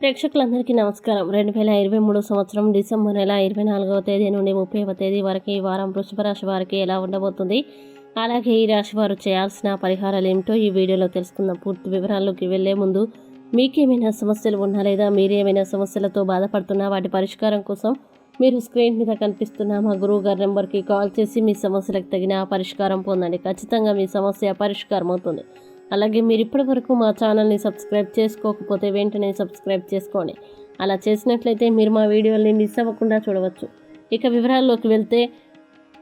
ప్రేక్షకులందరికీ నమస్కారం. రెండు వేల ఇరవై మూడు సంవత్సరం డిసెంబర్ నెల ఇరవై నాలుగవ తేదీ నుండి ముప్పైవ తేదీ వరకు ఈ వారం వృషభ రాశి వారికి ఎలా ఉండబోతుంది? అలాగే ఈ రాశి వారు చేయాల్సిన పరిహారాలు ఏమిటో ఈ వీడియోలో తెలుసుకుందాం. పూర్తి వివరాల్లోకి వెళ్ళే ముందు మీకేమైనా సమస్యలు ఉన్నా లేదా మీరేమైనా సమస్యలతో బాధపడుతున్నా వాటి పరిష్కారం కోసం మీరు స్క్రీన్ మీద కనిపిస్తున్న మా గురువు గారి నెంబర్కి కాల్ చేసి మీ సమస్యలకు తగిన పరిష్కారం పొందండి. ఖచ్చితంగా మీ సమస్య పరిష్కారం అవుతుంది అలాగే మీరు ఇప్పటి వరకు మా ఛానల్ని సబ్స్క్రైబ్ చేసుకోకపోతే వెంటనే సబ్స్క్రైబ్ చేసుకోండి. అలా చేసినట్లయితే మీరు మా వీడియోల్ని మిస్ అవ్వకుండా చూడవచ్చు. ఇక వివరాల్లోకి వెళ్తే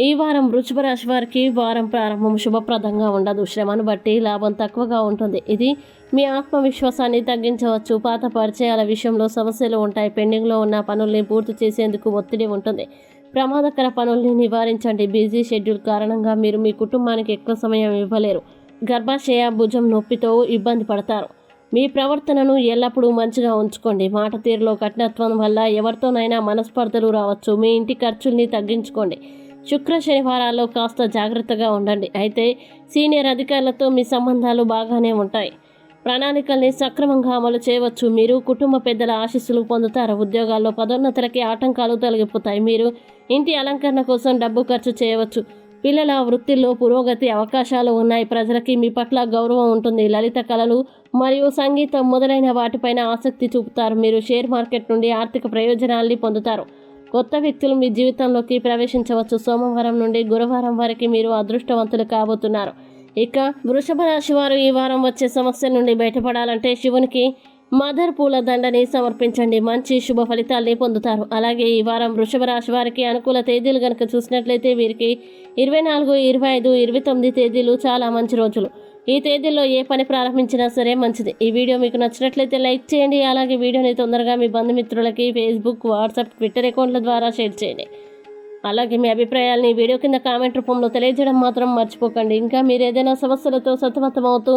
ఈ వారం వృషభ రాశి వారికి వారం ప్రారంభం శుభప్రదంగా ఉండదు. శ్రమను బట్టి లాభం తక్కువగా ఉంటుంది. ఇది మీ ఆత్మవిశ్వాసాన్ని తగ్గించవచ్చు. పాత పరిచయాల విషయంలో సమస్యలు ఉంటాయి. పెండింగ్లో ఉన్న పనుల్ని పూర్తి చేసేందుకు ఒత్తిడి ఉంటుంది. ప్రమాదకర పనుల్ని నివారించండి. బిజీ షెడ్యూల్ కారణంగా మీరు మీ కుటుంబానికి ఎక్కువ సమయం ఇవ్వలేరు. గర్భాశయ భుజం నొప్పితో ఇబ్బంది పడతారు. మీ ప్రవర్తనను ఎల్లప్పుడూ మంచిగా ఉంచుకోండి. మాట తీరులో కఠినత్వం వల్ల ఎవరితోనైనా మనస్పర్ధలు రావచ్చు. మీ ఇంటి ఖర్చుల్ని తగ్గించుకోండి. శుక్ర శనివారాల్లో కాస్త జాగ్రత్తగా ఉండండి. అయితే సీనియర్ అధికారులతో మీ సంబంధాలు బాగానే ఉంటాయి. ప్రణాళికల్ని సక్రమంగా అమలు చేయవచ్చు. మీరు కుటుంబ పెద్దల ఆశీస్సులు పొందుతారు. ఉద్యోగాల్లో పదోన్నతులకి ఆటంకాలు తొలగిపోతాయి. మీరు ఇంటి అలంకరణ కోసం డబ్బు ఖర్చు చేయవచ్చు. పిల్లల వృత్తిలో పురోగతి అవకాశాలు ఉన్నాయి. ప్రజలకి మీ పట్ల గౌరవం ఉంటుంది. లలిత కళలు మరియు సంగీతం మొదలైన వాటిపైన ఆసక్తి చూపుతారు. మీరు షేర్ మార్కెట్ నుండి ఆర్థిక ప్రయోజనాల్ని పొందుతారు. కొత్త వ్యక్తులు మీ జీవితంలోకి ప్రవేశించవచ్చు. సోమవారం నుండి గురువారం వరకు మీరు అదృష్టవంతులు కాబోతున్నారు. ఇక వృషభ రాశి వారు ఈ వారం వచ్చే సమస్య నుండి బయటపడాలంటే శివునికి మదర్ పూల దండని సమర్పించండి. మంచి శుభ ఫలితాల్ని పొందుతారు. అలాగే ఈ వారం వృషభ రాశి వారికి అనుకూల తేదీలు కనుక చూసినట్లయితే వీరికి ఇరవై నాలుగు ఇరవై ఐదు ఇరవై తొమ్మిది తేదీలు చాలా మంచి రోజులు. ఈ తేదీల్లో ఏ పని ప్రారంభించినా సరే మంచిది. ఈ వీడియో మీకు నచ్చినట్లయితే లైక్ చేయండి. అలాగే వీడియోని తొందరగా మీ బంధుమిత్రులకి ఫేస్బుక్ వాట్సాప్ ట్విట్టర్ అకౌంట్ల ద్వారా షేర్ చేయండి. అలాగే మీ అభిప్రాయాలని వీడియో కింద కామెంట్ రూపంలో తెలియజేయడం మాత్రం మర్చిపోకండి. ఇంకా మీరు ఏదైనా సమస్యలతో సతమతమవుతూ